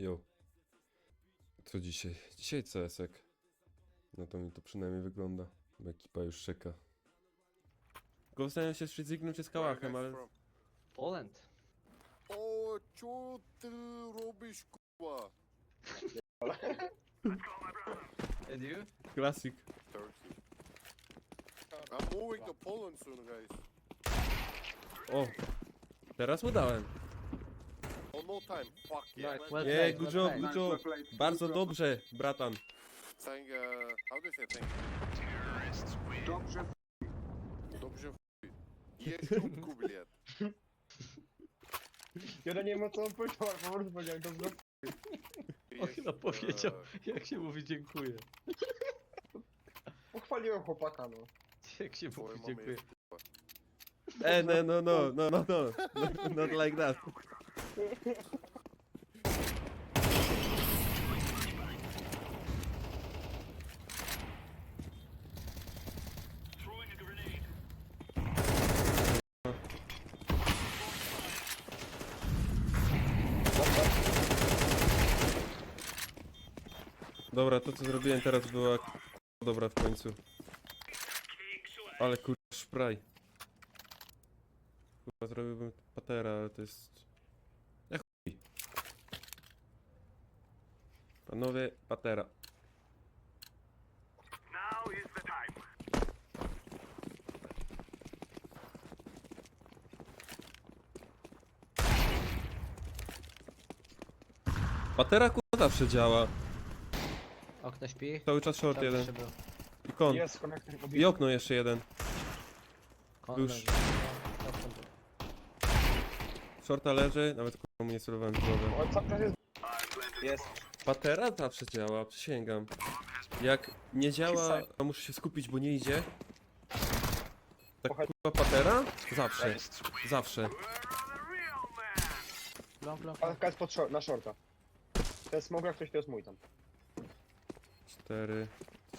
Jo. Co dzisiaj? Dzisiaj CS-ek. No to mi to przynajmniej wygląda. Bo ekipa już czeka. Tylko zastanawiam się, czy Zignu czy z Kałachem, ale... Poland. O, co ty robisz, kurwa? And you? Klasik. Turkey. I'm moving to Poland soon, guys. O! Teraz udałem Oh, no time. Fuck yeah. Right, well Jej, played, good well job, played. good job. Bardzo dobrze, bratan. Saying, uh, how do you say thank Dobrze, you? Dobrze w chuj. Jedź kubku, блядь. ja nie wiem o co on powiedział, ale po prostu powiedziałem dobrze. On Jedź, chyba powiedział, tak. jak się mówi dziękuję. Pochwaliłem chłopaka, no. Jak się Twoja mówi mama dziękuję. jest kurwa. E, no, no, no, no, no, no. Not, not like that. Dobra, to co zrobiłem teraz była k- dobra w końcu. Ale kurwa szpraj. Kurwa zrobiłbym patera, ale to jest... Ja chuj. Panowie, patera. Patera kurwa zawsze działa. Okno śpi. Cały czas short jeden. był. I kon. Jest konektor I obity. okno jeszcze jeden. Kon- Już. okno był. Shorta leży, nawet kurwa mu nie celowałem w głowę. O, cały czas jest. Jest. Patera zawsze działa, przysięgam. Jak nie działa, to muszę się skupić, bo nie idzie. Tak kurwa patera? Zawsze. Zawsze. Long, long, long. Alka jest pod short, na shorta. Ten smog jak ktoś to jest mój tam. 4,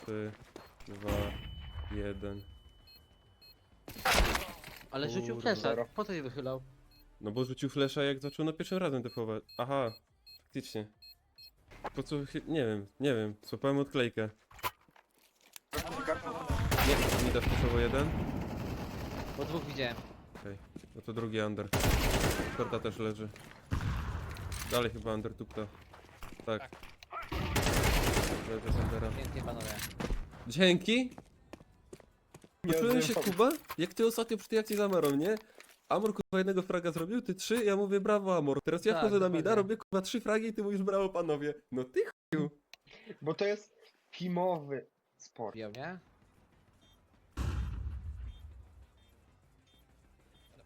3, 2, 1. Ale rzucił Kurde. flesza, po co je wychylał? No bo rzucił flesza jak zaczął na pierwszym razem defować. Aha, faktycznie. Po co, chy- nie wiem, nie wiem, złapałem odklejkę. Nie, mi da flashowo jeden. Po dwóch widziałem. No to drugi under. Korta też leży. Dalej chyba under tupta. Tak. Leży z undera. Pięknie panowie. Dzięki! Nie Poczułem się. Kuba, jak ty ostatnio przy tej akcji z Amarą, nie? Amor kurwa jednego fraga zrobił, ty trzy, ja mówię brawo Amor. Teraz ja Tak, wchodzę na mida, dokładnie. robię kurwa trzy fragi i ty mówisz brawo panowie. No ty chuju. Bo to jest teamowy sport. Bijał, nie?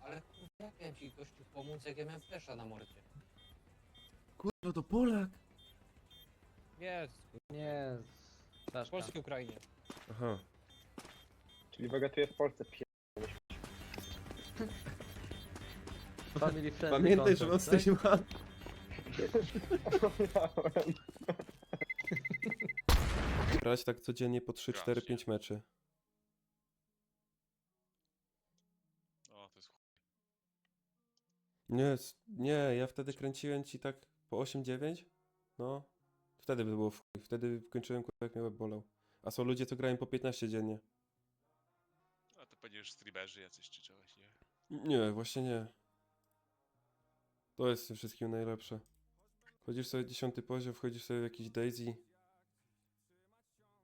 Ale kurwa, jak miałem ci gościu pomóc, jak ja miałem flesza na mordzie? Kurwa to Polak. Jest, Nie. w Czaszka. polskiej Ukrainie. Aha. Czyli wegetuje w Polsce pie... Family friendly Pamiętaj, że mam content, tak? Stacy One. Grać tak codziennie po 3, 4, 5 meczy. O, to jest chuj. Nie, s- nie, ja wtedy kręciłem ci tak po 8-9. No. Wtedy by było w chuj. Wtedy kończyłem kurwa jak mnie łeb bolał. A są ludzie, co grają po 15 dziennie. A to pewnie już streamerzy jacyś czy czegoś, nie? Nie, właśnie nie. To jest w tym wszystkim najlepsze. Wchodzisz sobie 10 poziom, wchodzisz sobie w jakiś Daisy.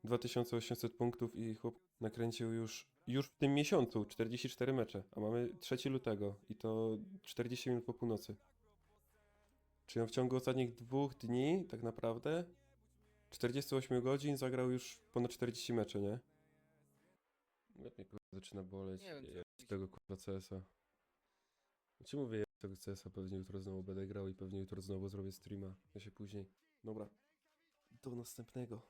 2800 punktów i chłop nakręcił już, już w tym miesiącu 44 mecze, a mamy 3 lutego i to 40 minut po północy. Czyli on w ciągu ostatnich dwóch dni, tak naprawdę, 48 godzin zagrał już ponad 40 meczy, nie? Jak mnie kurwa zaczyna boleć. Nie wiem, tego kurwa CS-a. Ci mówię, tego CS-a pewnie jutro znowu będę grał i pewnie jutro znowu zrobię streama. Ja się później. Dobra. Do następnego.